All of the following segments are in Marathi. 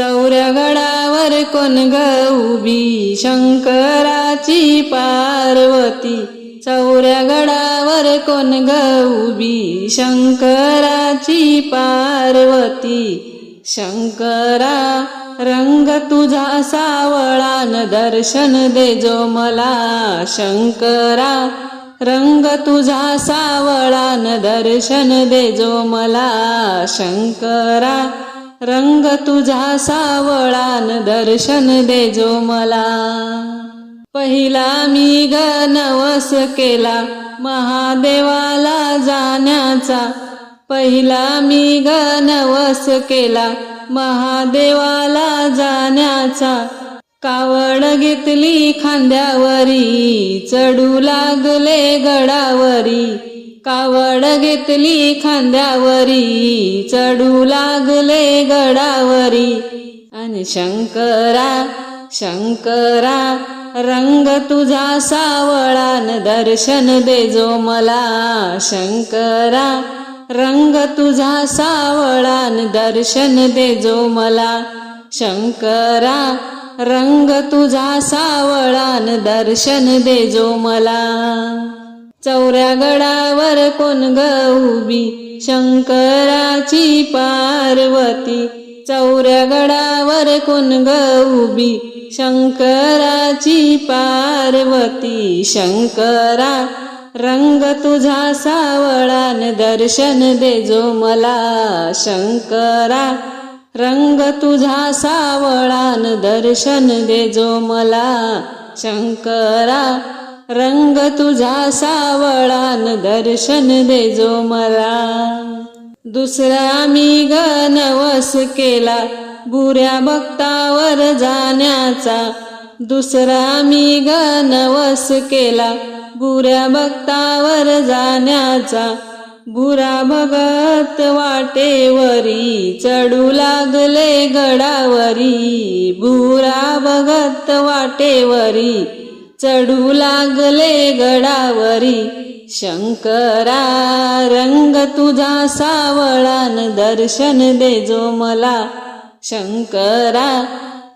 चौऱ्या गडावर कोण ग उभी? शंकराची पार्वती. चौऱ्या गडावर कोण ग उभी? शंकराची पार्वती. शंकरा रंग तुझा सावळान दर्शन दे जो मला. शंकरा रंग तुझा सावळान दर्शन दे जो मला. शंकरा रंग तुझा सावळान दर्शन दे जो मला. पहिला मी गणवस केला महादेवाला जाण्याचा. पहिला मी गणवस केला महादेवाला जाण्याचा. कावड घेतली खांद्यावरी चढू लागले गडावरी. कावड घेतली खांद्यावरी चढू लागले गडावरी. आणि शंकरा शंकरा रंग तुझा सावळान दर्शन दे जो मला. शंकरा रंग तुझा सावळान दर्शन दे जो मला. शंकरा रंग तुझा सावळान दर्शन दे जो मला. चौऱ्या गडावर कोण ग उभी? शंकराची पार्वती. चौऱ्या गडावर कोण ग उभी? शंकराची पार्वती. शंकरा रंग तुझा सावळान दर्शन दे जो मला. शंकरा रंग तुझा सावळान दर्शन दे जो मला. शंकरा रंग तुझा सावळान दर्शन दे जो मला. दुसरा मी गणवस केला बुऱ्या भक्तावर जाण्याचा. दुसरा मी गणवस केला बुऱ्या भक्तावर जाण्याचा. बुरा भगत वाटेवरी चढू लागले गडावरी बुरा भगत वाटेवरी चढू लागले गडावरी. शंकरा रंग तुझा सावळान दर्शन दे जो मला. शंकरा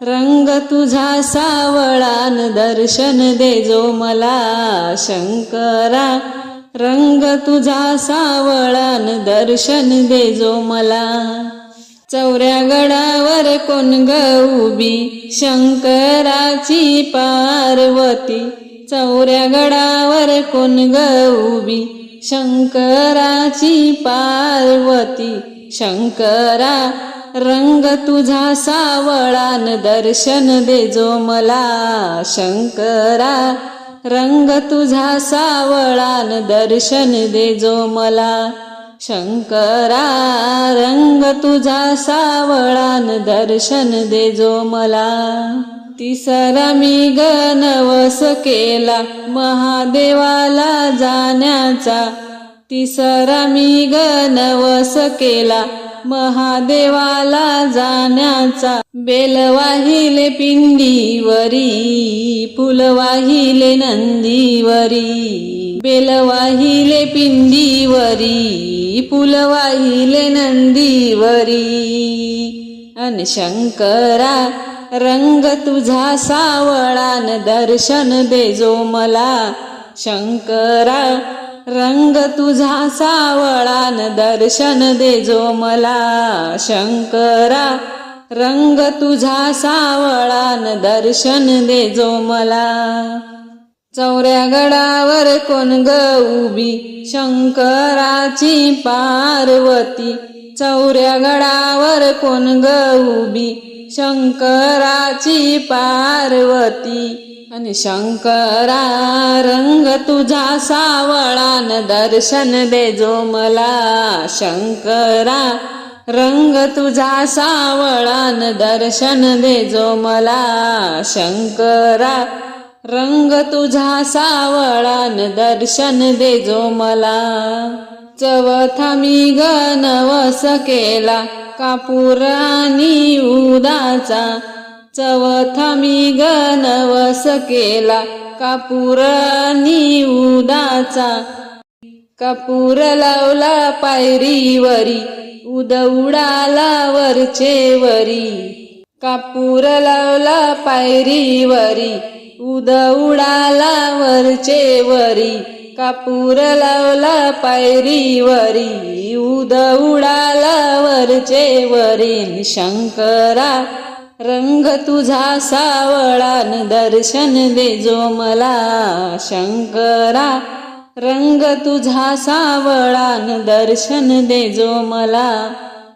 रंग तुझा सावळान दर्शन दे जो मला. शंकरा रंग तुझा सावळान दर्शन दे जो मला. चौऱ्या गडावर कोण ग उभी? शंकराची पार्वती. चौऱ्या गडावर कोण ग उभी? शंकराची पार्वती. शंकरा रंग तुझा सावळान दर्शन दे जो मला. शंकरा रंग तुझा सावळान दर्शन दे जो मला. शंकरा रंग तुझा सावळान दर्शन दे जो मला. तिसरा मी गणवस केला महादेवाला जाण्याचा. तिसरा मी गणवस केला महादेवाला जाण्याचा बेल वाहिले पिंडीवरी फुल वाहिले नंदीवरी. बेल वाहिले पिंडीवरी फुल वाहिले नंदीवरी. अन शंकरा रंग तुझा सावळान दर्शन दे जो मला. शंकरा रंग तुझा सावळान दर्शन दे जो मला. शंकरा रंग तुझा सावळान दर्शन दे जो मला. चौऱ्या गडावर कोण ग उभी? शंकराची पार्वती. चौऱ्या गडावर कोण ग उभी? शंकराची पार्वती. आणि शंकरा रंग तुझा सावळान दर्शन दे जो मला. शंकरा रंग तुझा सावळान दर्शन दे जो मला. शंकरा रंग तुझा सावळान दर्शन दे जो मला. चवथा मी गणवस केला कापुरानी उदाचा. चवथा मी ग केला. कापुरानी उदाचा. कापूर लावला पायरीवरी. उद उडाला वरचे वरी कापूर लावला पायरीवरी. उद उडाला वरचे वरी कापूर लावला पायरीवरी. उद उडाला वरचे वरी शंकरा रंग तुझा सावळान दर्शन दे जो मला शंकरा. रंग तुझा सावळान दर्शन दे जो मला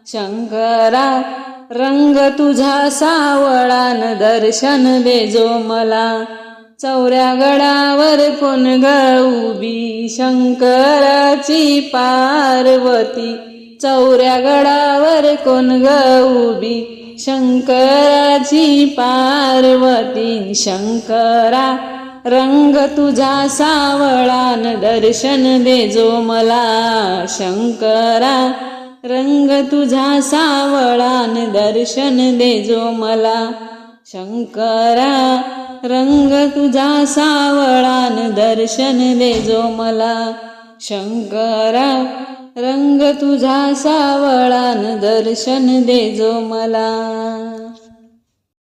शंकरा. रंग तुझा सावळान दर्शन दे जो मला चौऱ्या गडावर कोण ग उभी शंकराची पार्वती. चौऱ्या गडावर कोण ग उभी शंकराची पार्वती शंकरा रंग तुझा सावळान दर्शन दे जो मला. शंकरा रंग तुझा सावळान दर्शन दे जो मला. शंकरा रंग तुझा सावळान दर्शन दे जो मला. शंकरा रंग तुझा सावळान दर्शन दे जो मला.